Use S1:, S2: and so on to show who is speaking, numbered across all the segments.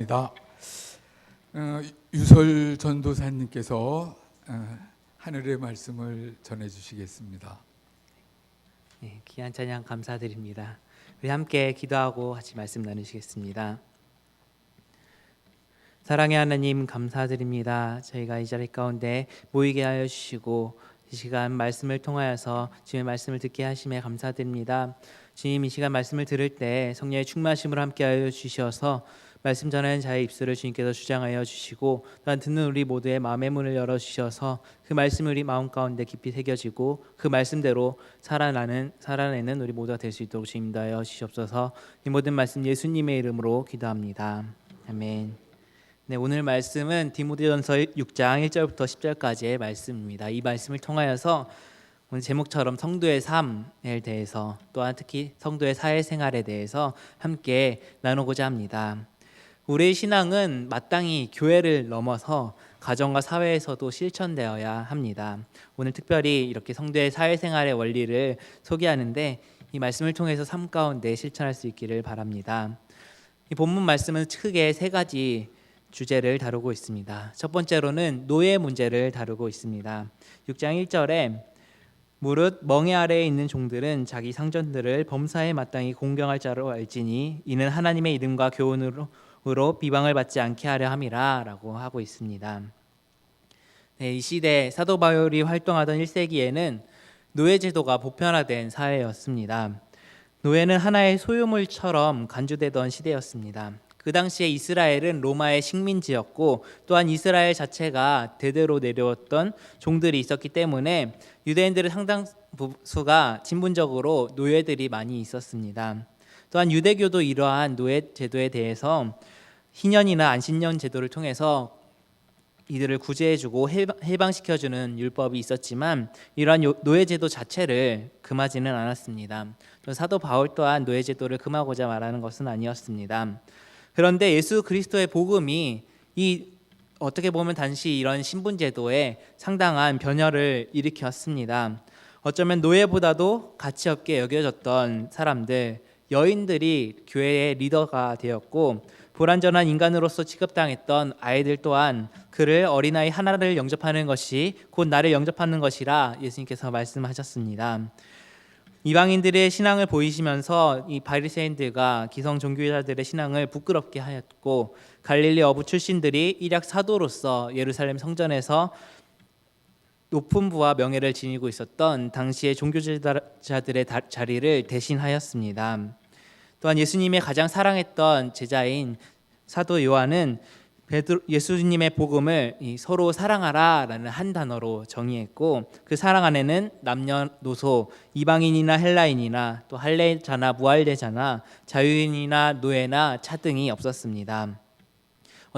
S1: 입니다. 어, 유설 전도사님께서 어, 하늘의 말씀을 전해 주시겠습니다.
S2: 네, 귀한 찬양 감사드립니다. 우리 함께 기도하고 같이 말씀 나누시겠습니다. 사랑의 하나님 감사드립니다. 저희가 이 자리 가운데 모이게 하여 주시고 이 시간 말씀을 통하여서 주님의 말씀을 듣게 하심에 감사드립니다. 주님 이 시간 말씀을 들을 때 성령의 충만심으로 함께 하여 주셔서 말씀 전하는 자의 입술을 주님께서 주장하여 주시고 또한 듣는 우리 모두의 마음의 문을 열어 주셔서 그 말씀이 우리 마음 가운데 깊이 새겨지고 그 말씀대로 살아나는 살아내는 우리 모두가 될 수 있도록 주님 인도하여 주시옵소서. 이 모든 말씀 예수님의 이름으로 기도합니다. 아멘. 네, 오늘 말씀은 디모데전서 6장 1절부터 10절까지의 말씀입니다. 이 말씀을 통하여서 오늘 제목처럼 성도의 삶에 대해서 또한 특히 성도의 사회생활에 대해서 함께 나누고자 합니다. 우리의 신앙은 마땅히 교회를 넘어서 가정과 사회에서도 실천되어야 합니다. 오늘 특별히 이렇게 성도의 사회생활의 원리를 소개하는데 이 말씀을 통해서 삶 가운데 실천할 수 있기를 바랍니다. 이 본문 말씀은 크게 세 가지 주제를 다루고 있습니다. 첫 번째로는 노예 문제를 다루고 있습니다. 6장 1절에 무릇 멍에 아래에 있는 종들은 자기 상전들을 범사에 마땅히 공경할 자로 알지니 이는 하나님의 이름과 교훈으로 으로 비방을 받지 않게 하려 함이라라고 하고 있습니다. 네, 이 시대 사도 바울이 활동하던 1세기에는 노예 제도가 보편화된 사회였습니다. 노예는 하나의 소유물처럼 간주되던 시대였습니다. 그 당시에 이스라엘은 로마의 식민지였고 또한 이스라엘 자체가 대대로 내려왔던 종들이 있었기 때문에 유대인들의 상당수가 진분적으로 노예들이 많이 있었습니다. 또한 유대교도 이러한 노예 제도에 대해서 희년이나 안신년 제도를 통해서 이들을 구제해주고 해방시켜주는 율법이 있었지만 이러한 노예 제도 자체를 금하지는 않았습니다. 사도 바울 또한 노예 제도를 금하고자 말하는 것은 아니었습니다. 그런데 예수 그리스도의 복음이 이 어떻게 보면 당시 이런 신분 제도에 상당한 변화를 일으켰습니다. 어쩌면 노예보다도 가치 없게 여겨졌던 사람들, 여인들이 교회의 리더가 되었고 불완전한 인간으로서 취급당했던 아이들 또한 그를 어린아이 하나를 영접하는 것이 곧 나를 영접하는 것이라 예수님께서 말씀하셨습니다. 이방인들의 신앙을 보이시면서 이 바리새인들과 기성 종교자들의 신앙을 부끄럽게 하였고 갈릴리 어부 출신들이 일약 사도로서 예루살렘 성전에서 높은 부와 명예를 지니고 있었던 당시의 종교자들의 자리를 대신하였습니다. 또한 예수님의 가장 사랑했던 제자인 사도 요한은 예수님의 복음을 서로 사랑하라라는 한 단어로 정의했고 그 사랑 안에는 남녀노소 이방인이나 헬라인이나 또 할례자나 무할례자나 자유인이나 노예나 차 등이 없었습니다.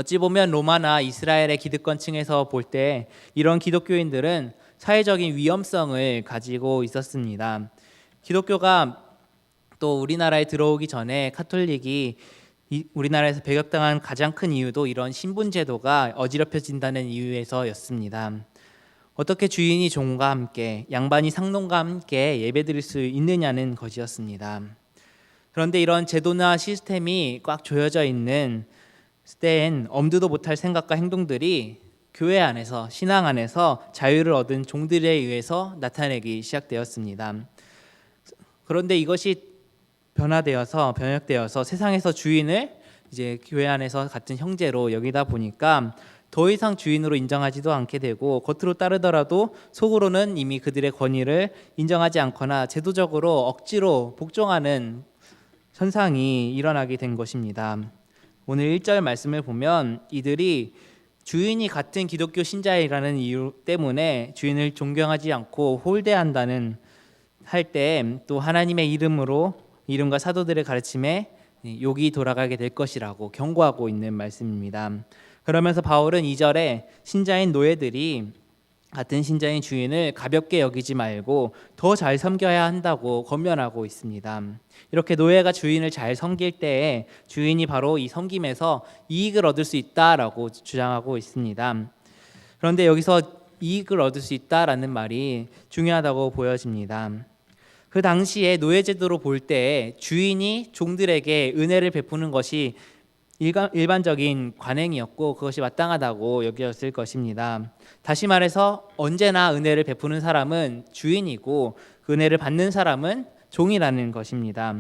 S2: 어찌 보면 로마나 이스라엘의 기득권층에서 볼 때 이런 기독교인들은 사회적인 위험성을 가지고 있었습니다. 기독교가 또 우리나라에 들어오기 전에 카톨릭이 우리나라에서 배격당한 가장 큰 이유도 이런 신분 제도가 어지럽혀진다는 이유에서였습니다. 어떻게 주인이 종과 함께 양반이 상놈과 함께 예배드릴 수 있느냐는 것이었습니다. 그런데 이런 제도나 시스템이 꽉 조여져 있는 때엔 엄두도 못할 생각과 행동들이 교회 안에서 신앙 안에서 자유를 얻은 종들에 의해서 나타내기 시작되었습니다. 그런데 이것이 변화되어서 변혁되어서 세상에서 주인을 이제 교회 안에서 같은 형제로 여기다 보니까 더 이상 주인으로 인정하지도 않게 되고 겉으로 따르더라도 속으로는 이미 그들의 권위를 인정하지 않거나 제도적으로 억지로 복종하는 현상이 일어나게 된 것입니다. 오늘 1절 말씀을 보면 이들이 주인이 같은 기독교 신자이라는 이유 때문에 주인을 존경하지 않고 홀대한다는 할 때 또 하나님의 이름으로 이름과 사도들의 가르침에 욕이 돌아가게 될 것이라고 경고하고 있는 말씀입니다. 그러면서 바울은 2절에 신자인 노예들이 같은 신자인 주인을 가볍게 여기지 말고 더 잘 섬겨야 한다고 권면하고 있습니다. 이렇게 노예가 주인을 잘 섬길 때에 주인이 바로 이 섬김에서 이익을 얻을 수 있다라고 주장하고 있습니다. 그런데 여기서 이익을 얻을 수 있다라는 말이 중요하다고 보여집니다. 그 당시에 노예제도로 볼 때 주인이 종들에게 은혜를 베푸는 것이 일반적인 관행이었고 그것이 마땅하다고 여겨졌을 것입니다. 다시 말해서 언제나 은혜를 베푸는 사람은 주인이고 그 은혜를 받는 사람은 종이라는 것입니다.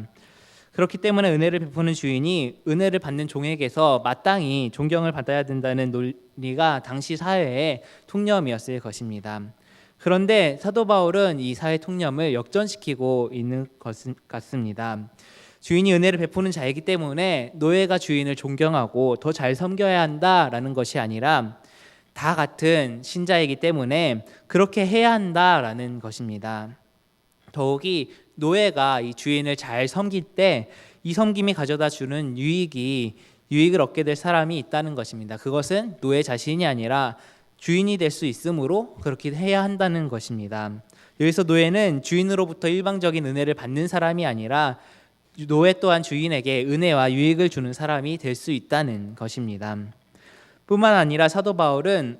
S2: 그렇기 때문에 은혜를 베푸는 주인이 은혜를 받는 종에게서 마땅히 존경을 받아야 된다는 논리가 당시 사회의 통념이었을 것입니다. 그런데 사도 바울은 이 사회 통념을 역전시키고 있는 것 같습니다. 주인이 은혜를 베푸는 자이기 때문에 노예가 주인을 존경하고 더 잘 섬겨야 한다라는 것이 아니라 다 같은 신자이기 때문에 그렇게 해야 한다라는 것입니다. 더욱이 노예가 이 주인을 잘 섬길 때 이 섬김이 가져다 주는 유익이 유익을 얻게 될 사람이 있다는 것입니다. 그것은 노예 자신이 아니라 주인이 될 수 있으므로 그렇게 해야 한다는 것입니다. 여기서 노예는 주인으로부터 일방적인 은혜를 받는 사람이 아니라 노예 또한 주인에게 은혜와 유익을 주는 사람이 될 수 있다는 것입니다. 뿐만 아니라 사도 바울은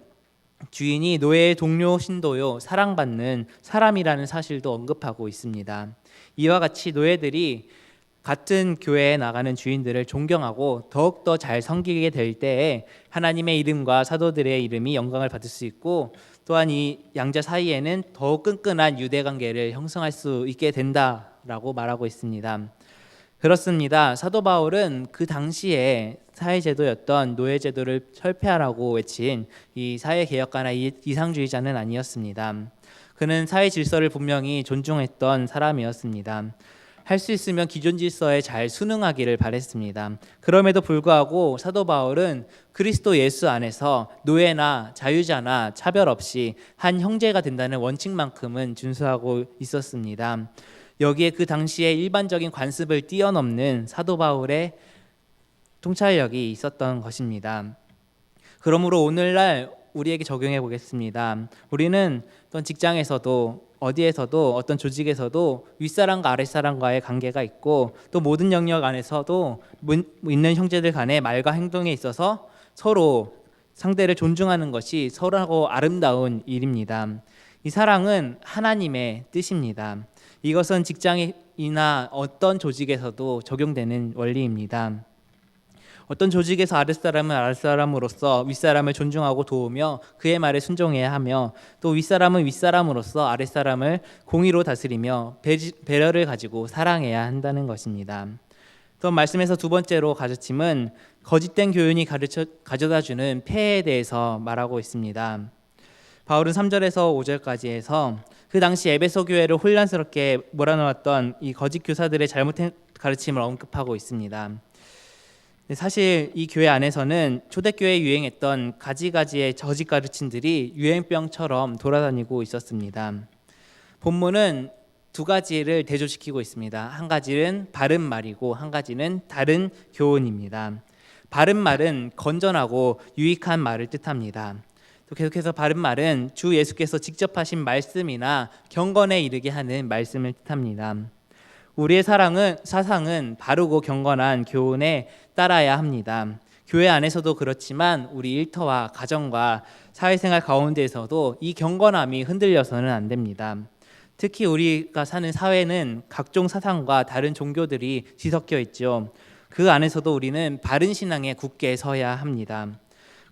S2: 주인이 노예의 동료 신도요 사랑받는 사람이라는 사실도 언급하고 있습니다. 이와 같이 노예들이 같은 교회에 나가는 주인들을 존경하고 더욱더 잘 섬기게 될 때에 하나님의 이름과 사도들의 이름이 영광을 받을 수 있고 또한 이 양자 사이에는 더욱 끈끈한 유대 관계를 형성할 수 있게 된다라고 말하고 있습니다. 그렇습니다. 사도 바울은 그 당시에 사회 제도였던 노예 제도를 철폐하라고 외친 이 사회 개혁가나 이- 이상주의자는 아니었습니다. 그는 사회 질서를 분명히 존중했던 사람이었습니다. 할 수 있으면 기존 질서에 잘 순응하기를 바랬습니다. 그럼에도 불구하고 사도 바울은 그리스도 예수 안에서 노예나 자유자나 차별 없이 한 형제가 된다는 원칙만큼은 준수하고 있었습니다. 여기에 그 당시에 일반적인 관습을 뛰어넘는 사도 바울의 통찰력이 있었던 것입니다. 그러므로 오늘날 우리에게 적용해 보겠습니다. 우리는 어떤 직장에서도 어디에서도 어떤 조직에서도 윗사람과 아랫사람과의 관계가 있고 또 모든 영역 안에서도 문- 있는 형제들 간의 말과 행동에 있어서 서로 상대를 존중하는 것이 서로하고 아름다운 일입니다. 이 사랑은 하나님의 뜻입니다. 이것은 직장이나 어떤 조직에서도 적용되는 원리입니다. 어떤 조직에서 아랫사람은 아랫사람으로서 윗사람을 존중하고 도우며 그의 말에 순종해야 하며 또 윗사람은 윗사람으로서 아랫사람을 공의로 다스리며 배- 배려를 가지고 사랑해야 한다는 것입니다. 또 말씀에서 두 번째로 가르침은 거짓된 교훈이 가르쳐 가져다주는 폐해에 대해서 말하고 있습니다. 바울은 3절에서 5절까지 해서 그 당시 에베소 교회를 혼란스럽게 몰아넣었던 이 거짓 교사들의 잘못된 가르침을 언급하고 있습니다. 네, 사실 이 교회 안에서는 초대교회에 유행했던 가지가지의 저짓 가르침들이 유행병처럼 돌아다니고 있었습니다. 본문은 두 가지를 대조시키고 있습니다. 한 가지는 바른 말이고 한 가지는 다른 교훈입니다. 바른 말은 건전하고 유익한 말을 뜻합니다. 또 계속해서 바른 말은 주 예수께서 직접 하신 말씀이나 경건에 이르게 하는 말씀을 뜻합니다. 우리의 사랑은 사상은 바르고 경건한 교훈에 따라야 합니다. 교회 안에서도 그렇지만 우리 일터와 가정과 사회생활 가운데에서도 이 경건함이 흔들려서는 안 됩니다. 특히 우리가 사는 사회는 각종 사상과 다른 종교들이 뒤섞여 있죠. 그 안에서도 우리는 바른 신앙에 굳게 서야 합니다.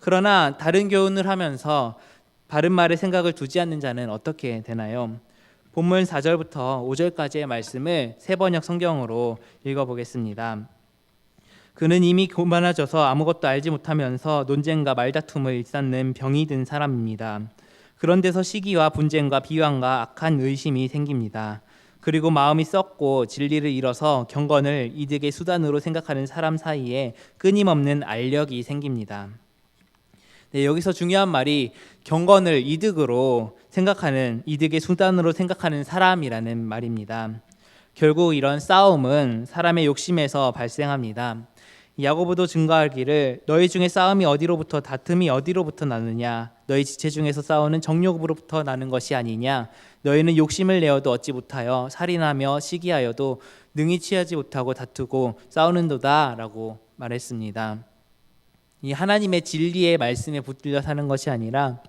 S2: 그러나 다른 교훈을 하면서 바른 말에 생각을 두지 않는 자는 어떻게 되나요? 본문 4절부터 5절까지의 말씀을 세 번역 성경으로 읽어보겠습니다. 그는 이미 교만해져서 아무것도 알지 못하면서 논쟁과 말다툼을 일삼는 병이 든 사람입니다. 그런 데서 시기와 분쟁과 비방과 악한 의심이 생깁니다. 그리고 마음이 썩고 진리를 잃어서 경건을 이득의 수단으로 생각하는 사람 사이에 끊임없는 알력이 생깁니다. 네, 여기서 중요한 말이 경건을 이득으로 생각하는 이득의 수단으로 생각하는 사람이라는 말입니다. 결국 이런 싸움은 사람의 욕심에서 발생합니다. 야고보도 증거하기를 너희 중에 싸움이 어디로부터 다툼이 어디로부터 나느냐 너희 지체 중에서 싸우는 정욕으로부터 나는 것이 아니냐 너희는 욕심을 내어도 얻지 못하여 살인하며 시기하여도 능히 취하지 못하고 다투고 싸우는도다라고 말했습니다. 이 하나님의 진리의 말씀에 붙들려 사는 것이 아니라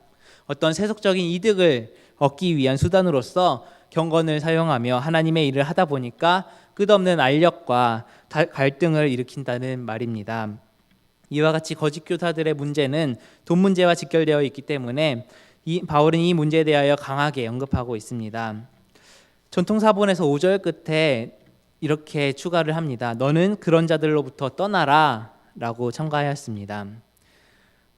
S2: 어떤 세속적인 이득을 얻기 위한 수단으로서 경건을 사용하며 하나님의 일을 하다 보니까 끝없는 알력과 다- 갈등을 일으킨다는 말입니다. 이와 같이 거짓 교사들의 문제는 돈 문제와 직결되어 있기 때문에 이 바울은 이 문제에 대하여 강하게 언급하고 있습니다. 전통 사본에서 5절 끝에 이렇게 추가를 합니다. 너는 그런 자들로부터 떠나라 라고 첨가하였습니다.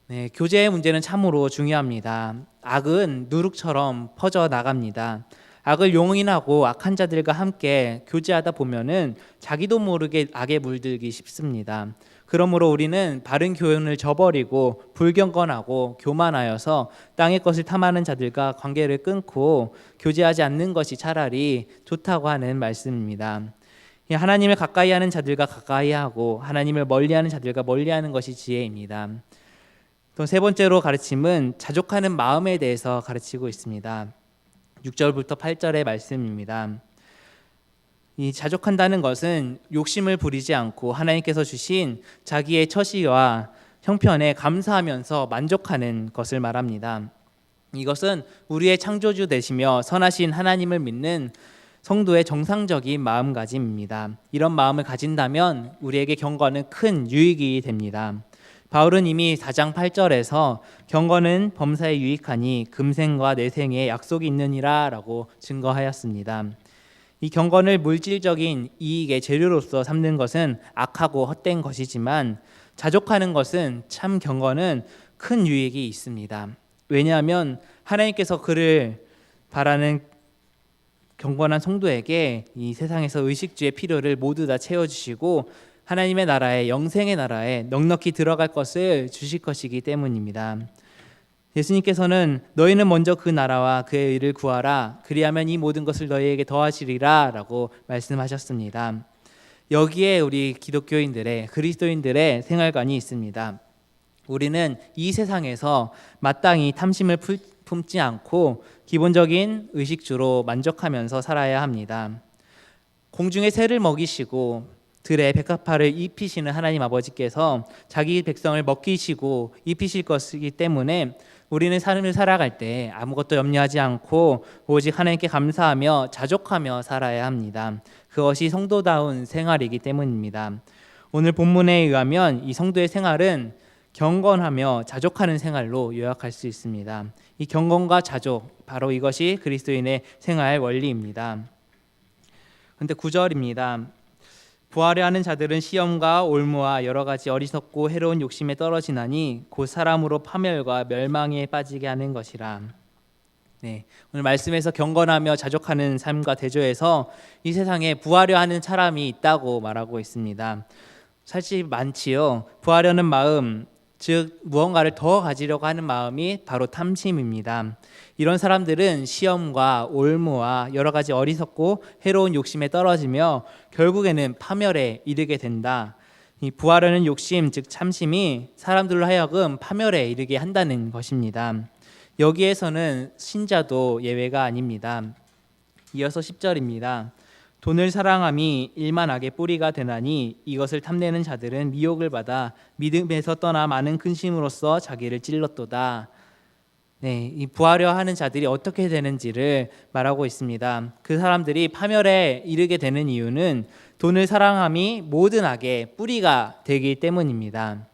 S2: 네, 교제의 문제는 참으로 중요합니다. 악은 누룩처럼 퍼져 나갑니다. 악을 용인하고 악한 자들과 함께 교제하다 보면은 자기도 모르게 악에 물들기 쉽습니다. 그러므로 우리는 바른 교훈을 저버리고 불경건하고 교만하여서 땅의 것을 탐하는 자들과 관계를 끊고 교제하지 않는 것이 차라리 좋다고 하는 말씀입니다. 이 하나님을 가까이 하는 자들과 가까이 하고 하나님을 멀리 하는 자들과 멀리 하는 것이 지혜입니다. 또 세 번째로 가르침은 자족하는 마음에 대해서 가르치고 있습니다. 6절부터 8절의 말씀입니다. 이 자족한다는 것은 욕심을 부리지 않고 하나님께서 주신 자기의 처시와 형편에 감사하면서 만족하는 것을 말합니다. 이것은 우리의 창조주 되시며 선하신 하나님을 믿는 성도의 정상적인 마음가짐입니다. 이런 마음을 가진다면 우리에게 경건은 큰 유익이 됩니다. 바울은 이미 4장 8절에서 경건은 범사에 유익하니 금생과 내생에 약속이 있느니라라고 증거하였습니다. 이 경건을 물질적인 이익의 재료로서 삼는 것은 악하고 헛된 것이지만 자족하는 것은 참 경건은 큰 유익이 있습니다. 왜냐하면 하나님께서 그를 바라는 경건한 성도에게 이 세상에서 의식주의 필요를 모두 다 채워주시고 하나님의 나라에 영생의 나라에 넉넉히 들어갈 것을 주실 것이기 때문입니다. 예수님께서는 너희는 먼저 그 나라와 그의 의를 구하라 그리하면 이 모든 것을 너희에게 더하시리라라고 말씀하셨습니다. 여기에 우리 기독교인들의 그리스도인들의 생활관이 있습니다. 우리는 이 세상에서 마땅히 탐심을 품지 않고 기본적인 의식주로 만족하면서 살아야 합니다. 공중의 새를 먹이시고 들의 백합화를 입히시는 하나님 아버지께서 자기 백성을 먹이시고 입히실 것이기 때문에 우리는 삶을 살아갈 때 아무것도 염려하지 않고 오직 하나님께 감사하며 자족하며 살아야 합니다. 그것이 성도다운 생활이기 때문입니다. 오늘 본문에 의하면 이 성도의 생활은 경건하며 자족하는 생활로 요약할 수 있습니다. 이 경건과 자족 바로 이것이 그리스도인의 생활 원리입니다. 근데 9절입니다. 부하려 하는 자들은 시험과 올무와 여러 가지 어리석고 해로운 욕심에 떨어지나니 곧 사람으로 파멸과 멸망에 빠지게 하는 것이라. 네, 오늘 말씀에서 경건하며 자족하는 삶과 대조해서 이 세상에 부하려 하는 사람이 있다고 말하고 있습니다. 사실 많지요. 부하려는 마음, 즉 무언가를 더 가지려고 하는 마음이 바로 탐심입니다. 이런 사람들은 시험과 올무와 여러 가지 어리석고 해로운 욕심에 떨어지며 결국에는 파멸에 이르게 된다. 이 부하려는 욕심 즉 참심이 사람들로 하여금 파멸에 이르게 한다는 것입니다. 여기에서는 신자도 예외가 아닙니다. 이어서 10절입니다. 돈을 사랑함이 일만 악의 뿌리가 되나니 이것을 탐내는 자들은 미혹을 받아 믿음에서 떠나 많은 근심으로써 자기를 찔렀도다. 네, 이 부하려 하는 자들이 어떻게 되는지를 말하고 있습니다. 그 사람들이 파멸에 이르게 되는 이유는 돈을 사랑함이 모든 악의 뿌리가 되기 때문입니다.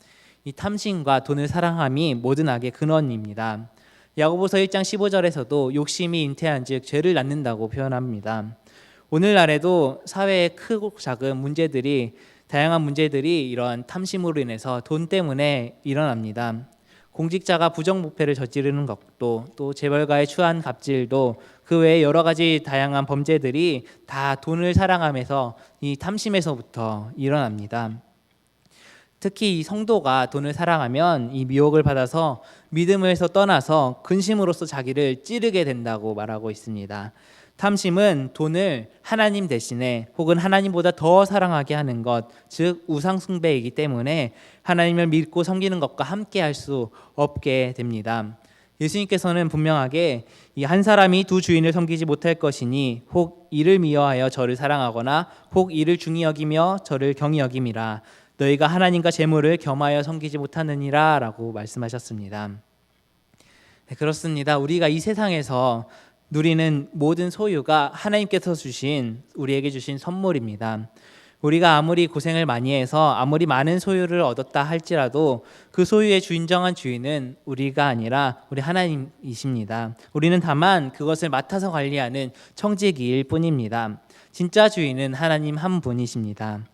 S2: 이 탐심과 돈을 사랑함이 모든 악의 근원입니다. 야고보서 1장 15절에서도 욕심이 잉태한즉 죄를 낳는다고 표현합니다. 오늘날에도 사회의 크고 작은 문제들이 다양한 문제들이 이러한 탐심으로 인해서 돈 때문에 일어납니다. 공직자가 부정부패를 저지르는 것도 또 재벌가의 추한 갑질도 그 외에 여러 가지 다양한 범죄들이 다 돈을 사랑하면서 이 탐심에서부터 일어납니다. 특히 이 성도가 돈을 사랑하면 이 미혹을 받아서 믿음에서 떠나서 근심으로써 자기를 찌르게 된다고 말하고 있습니다. 탐심은 돈을 하나님 대신에 혹은 하나님보다 더 사랑하게 하는 것, 즉 우상 숭배이기 때문에 하나님을 믿고 섬기는 것과 함께 할 수 없게 됩니다. 예수님께서는 분명하게 이 한 사람이 두 주인을 섬기지 못할 것이니 혹 이를 미워하여 저를 사랑하거나 혹 이를 중히 여기며 저를 경히 여김이라 너희가 하나님과 재물을 겸하여 섬기지 못하느니라라고 말씀하셨습니다. 네, 그렇습니다. 우리가 이 세상에서 누리는 모든 소유가 하나님께서 주신 우리에게 주신 선물입니다. 우리가 아무리 고생을 많이 해서 아무리 많은 소유를 얻었다 할지라도 그 소유의 주인정한 주인은 우리가 아니라 우리 하나님이십니다. 우리는 다만 그것을 맡아서 관리하는 청지기일 뿐입니다. 진짜 주인은 하나님 한 분이십니다.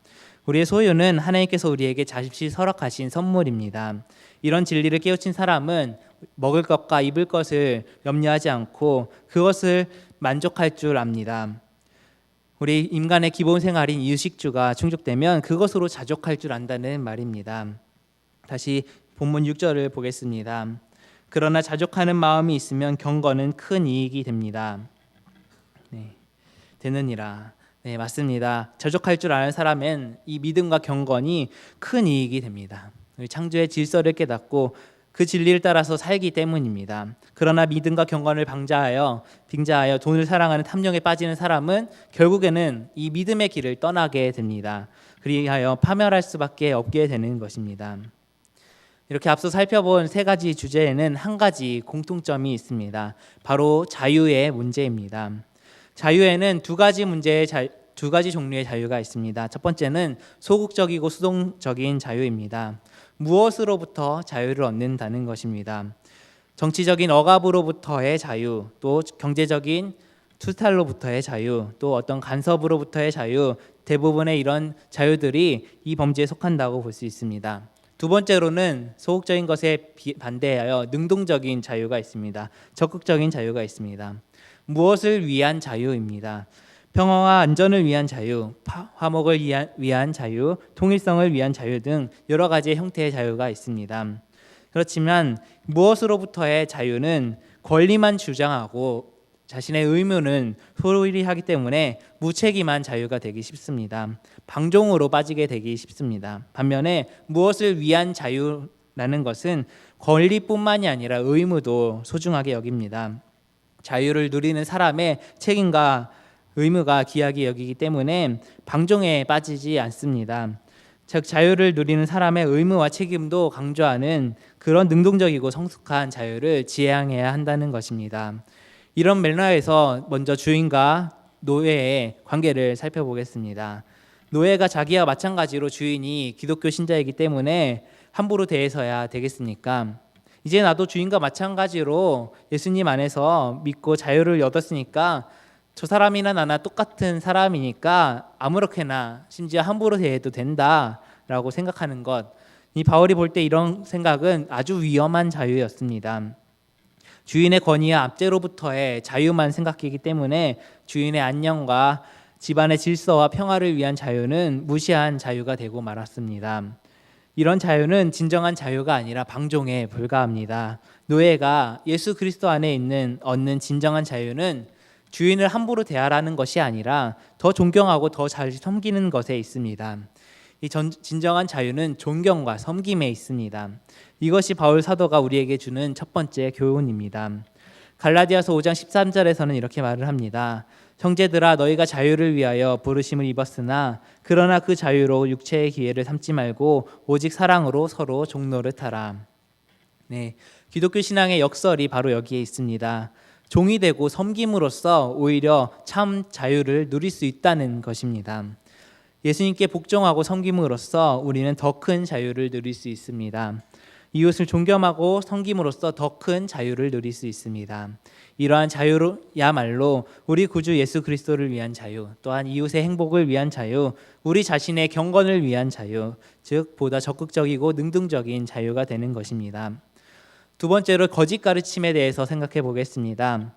S2: 우리의 소유는 하나님께서 우리에게 자십시 서락하신 선물입니다. 이런 진리를 깨우친 사람은 먹을 것과 입을 것을 염려하지 않고 그것을 만족할 줄 압니다. 우리 인간의 기본 생활인 이유식주가 충족되면 그것으로 자족할 줄 안다는 말입니다. 다시 본문 6절을 보겠습니다. 그러나 자족하는 마음이 있으면 경건은 큰 이익이 됩니다. 네, 되느니라. 네, 맞습니다. 자족할 줄 아는 사람은 이 믿음과 경건이 큰 이익이 됩니다. 창조의 질서를 깨닫고 그 진리를 따라서 살기 때문입니다. 그러나 믿음과 경건을 방자하여 빙자하여 돈을 사랑하는 탐욕에 빠지는 사람은 결국에는 이 믿음의 길을 떠나게 됩니다. 그리하여 파멸할 수밖에 없게 되는 것입니다. 이렇게 앞서 살펴본 세 가지 주제에는 한 가지 공통점이 있습니다. 바로 자유의 문제입니다. 자유에는 두 가지 문제의 자, 두 가지 종류의 자유가 있습니다. 첫 번째는 소극적이고 수동적인 자유입니다. 무엇으로부터 자유를 얻는다는 것입니다. 정치적인 억압으로부터의 자유, 또 경제적인 투탈로부터의 자유, 또 어떤 간섭으로부터의 자유, 대부분의 이런 자유들이 이 범죄에 속한다고 볼 수 있습니다. 두 번째로는 소극적인 것에 비- 반대하여 능동적인 자유가 있습니다. 적극적인 자유가 있습니다. 무엇을 위한 자유입니다. 평화와 안전을 위한 자유, 파- 화목을 위한, 자유, 통일성을 위한 자유 등 여러 가지의 형태의 자유가 있습니다. 그렇지만 무엇으로부터의 자유는 권리만 주장하고 자신의 의무는 소홀히 하기 때문에 무책임한 자유가 되기 쉽습니다. 방종으로 빠지게 되기 쉽습니다. 반면에 무엇을 위한 자유라는 것은 권리뿐만이 아니라 의무도 소중하게 여깁니다. 자유를 누리는 사람의 책임과 의무가 귀하게 여기기 때문에 방종에 빠지지 않습니다. 즉 자유를 누리는 사람의 의무와 책임도 강조하는 그런 능동적이고 성숙한 자유를 지향해야 한다는 것입니다. 이런 맥락에서 먼저 주인과 노예의 관계를 살펴보겠습니다. 노예가 자기와 마찬가지로 주인이 기독교 신자이기 때문에 함부로 대해서야 되겠습니까? 이제 나도 주인과 마찬가지로 예수님 안에서 믿고 자유를 얻었으니까 저 사람이나 나나 똑같은 사람이니까 아무렇게나 심지어 함부로 대해도 된다라고 생각하는 것. 이 바울이 볼 때 이런 생각은 아주 위험한 자유였습니다. 주인의 권위와 압제로부터의 자유만 생각하기 때문에 주인의 안녕과 집안의 질서와 평화를 위한 자유는 무시한 자유가 되고 말았습니다. 이런 자유는 진정한 자유가 아니라 방종에 불과합니다. 노예가 예수 그리스도 안에 있는 얻는 진정한 자유는 주인을 함부로 대하라는 것이 아니라 더 존경하고 더 잘 섬기는 것에 있습니다. 이 전, 진정한 자유는 존경과 섬김에 있습니다. 이것이 바울 사도가 우리에게 주는 첫 번째 교훈입니다. 갈라디아서 5장 13절에서는 이렇게 말을 합니다. 형제들아 너희가 자유를 위하여 부르심을 입었으나 그러나 그 자유로 육체의 기회를 삼지 말고 오직 사랑으로 서로 종로를 타라. 네. 기독교 신앙의 역설이 바로 여기에 있습니다. 종이 되고 섬김으로써 오히려 참 자유를 누릴 수 있다는 것입니다. 예수님께 복종하고 섬김으로써 우리는 더 큰 자유를 누릴 수 있습니다. 이웃을 존경하고 섬김으로써 더 큰 자유를 누릴 수 있습니다. 이러한 자유야말로 우리 구주 예수 그리스도를 위한 자유, 또한 이웃의 행복을 위한 자유, 우리 자신의 경건을 위한 자유, 즉 보다 적극적이고 능동적인 자유가 되는 것입니다. 두 번째로 거짓 가르침에 대해서 생각해 보겠습니다.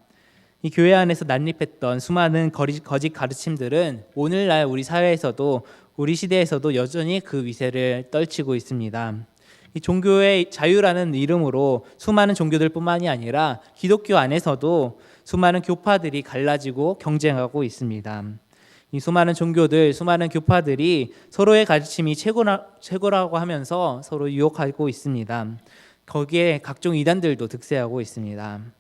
S2: 이 교회 안에서 난립했던 수많은 거짓 가르침들은 오늘날 우리 사회에서도 우리 시대에서도 여전히 그 위세를 떨치고 있습니다. 이 종교의 자유라는 이름으로 수많은 종교들뿐만이 아니라 기독교 안에서도 수많은 교파들이 갈라지고 경쟁하고 있습니다. 이 수많은 종교들, 수많은 교파들이 서로의 가르침이 최고라, 최고라고 하면서 서로 유혹하고 있습니다. 거기에 각종 이단들도 득세하고 있습니다.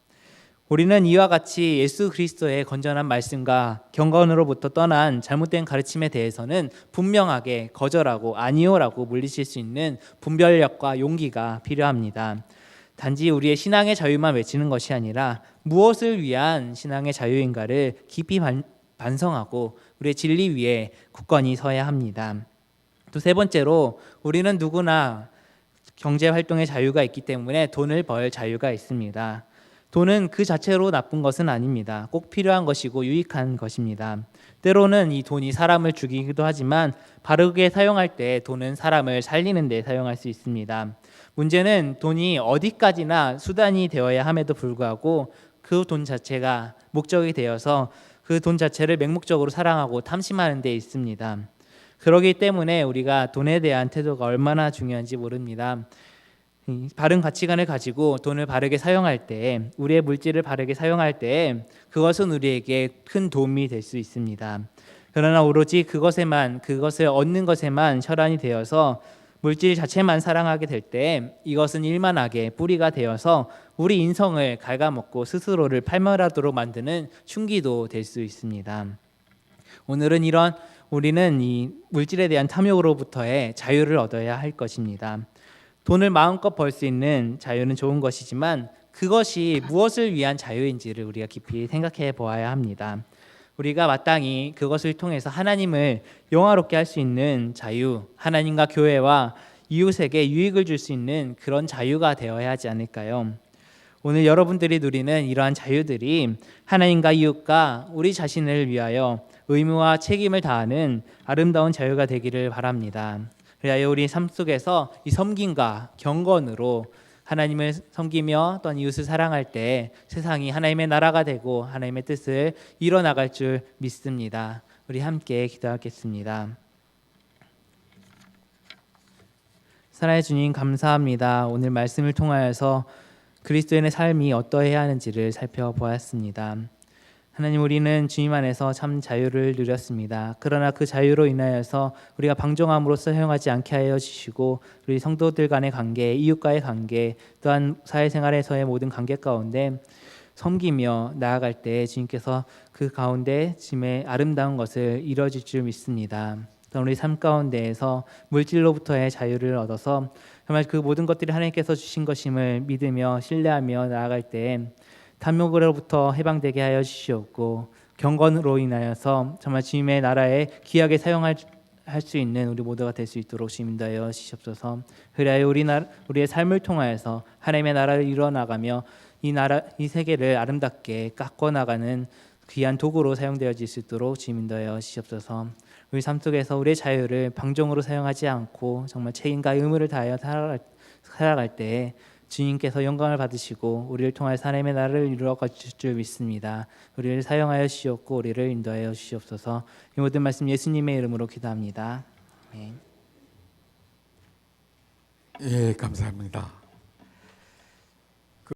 S2: 우리는 이와 같이 예수 그리스도의 건전한 말씀과 경건으로부터 떠난 잘못된 가르침에 대해서는 분명하게 거절하고 아니오라고 물리칠 수 있는 분별력과 용기가 필요합니다. 단지 우리의 신앙의 자유만 외치는 것이 아니라 무엇을 위한 신앙의 자유인가를 깊이 반- 반성하고 우리의 진리 위에 굳건히 서야 합니다. 또 세 번째로 우리는 누구나 경제 활동의 자유가 있기 때문에 돈을 벌 자유가 있습니다. 돈은 그 자체로 나쁜 것은 아닙니다. 꼭 필요한 것이고 유익한 것입니다. 때로는 이 돈이 사람을 죽이기도 하지만 바르게 사용할 때 돈은 사람을 살리는 데 사용할 수 있습니다. 문제는 돈이 어디까지나 수단이 되어야 함에도 불구하고 그 돈 자체가 목적이 되어서 그 돈 자체를 맹목적으로 사랑하고 탐심하는 데 있습니다. 그러기 때문에 우리가 돈에 대한 태도가 얼마나 중요한지 모릅니다. 이 바른 가치관을 가지고 돈을 바르게 사용할 때, 우리의 물질을 바르게 사용할 때, 그것은 우리에게 큰 도움이 될 수 있습니다. 그러나 오로지 그것에만, 그것을 얻는 것에만 혈안이 되어서 물질 자체만 사랑하게 될 때, 이것은 일만하게 뿌리가 되어서 우리 인성을 갉아먹고 스스로를 팔멸하도록 만드는 흉기도 될 수 있습니다. 오늘은 이런 우리는 이 물질에 대한 탐욕으로부터의 자유를 얻어야 할 것입니다. 돈을 마음껏 벌 수 있는 자유는 좋은 것이지만 그것이 무엇을 위한 자유인지를 우리가 깊이 생각해 보아야 합니다. 우리가 마땅히 그것을 통해서 하나님을 영화롭게 할 수 있는 자유, 하나님과 교회와 이웃에게 유익을 줄 수 있는 그런 자유가 되어야 하지 않을까요? 오늘 여러분들이 누리는 이러한 자유들이 하나님과 이웃과 우리 자신을 위하여 의무와 책임을 다하는 아름다운 자유가 되기를 바랍니다. 그래야 우리 삶 속에서 이 섬김과 경건으로 하나님을 섬기며 또한 이웃을 사랑할 때 세상이 하나님의 나라가 되고 하나님의 뜻을 이뤄나갈 줄 믿습니다. 우리 함께 기도하겠습니다. 사랑의 주님 감사합니다. 오늘 말씀을 통하여서 그리스도인의 삶이 어떠해야 하는지를 살펴보았습니다. 하나님 우리는 주님 안에서 참 자유를 누렸습니다. 그러나 그 자유로 인하여서 우리가 방종함으로써 사용하지 않게 하여 주시고 우리 성도들 간의 관계, 이웃과의 관계, 또한 사회생활에서의 모든 관계 가운데 섬기며 나아갈 때 주님께서 그 가운데 짐의 아름다운 것을 이뤄질 줄 믿습니다. 우리 삶 가운데에서 물질로부터의 자유를 얻어서 정말 그 모든 것들이 하나님께서 주신 것임을 믿으며 신뢰하며 나아갈 때 탐욕으로부터 해방되게 하여 주시옵고 경건으로 인하여서 정말 주님의 나라에 귀하게 사용할 할수 있는 우리 모두가 될 수 있도록 주님하여 주시옵소서. 그리하여 우리 나 우리의 삶을 통하여서 하나님의 나라를 이루어 나가며 이 나라 이 세계를 아름답게 깎아 나가는 귀한 도구로 사용되어질 수 있도록 주님하여 주시옵소서. 우리 삶 속에서 우리의 자유를 방종으로 사용하지 않고 정말 책임과 의무를 다하여 살아갈, 살아갈 때 주님께서 영광을 받으시고 우리를 통하여 하나님의 나라를 이루어 가실 줄 믿습니다. 우리를 사용하여 주시옵고 우리를 인도하여 주시옵소서. 이 모든 말씀 예수님의 이름으로 기도합니다. 아멘.
S1: 예, 감사합니다.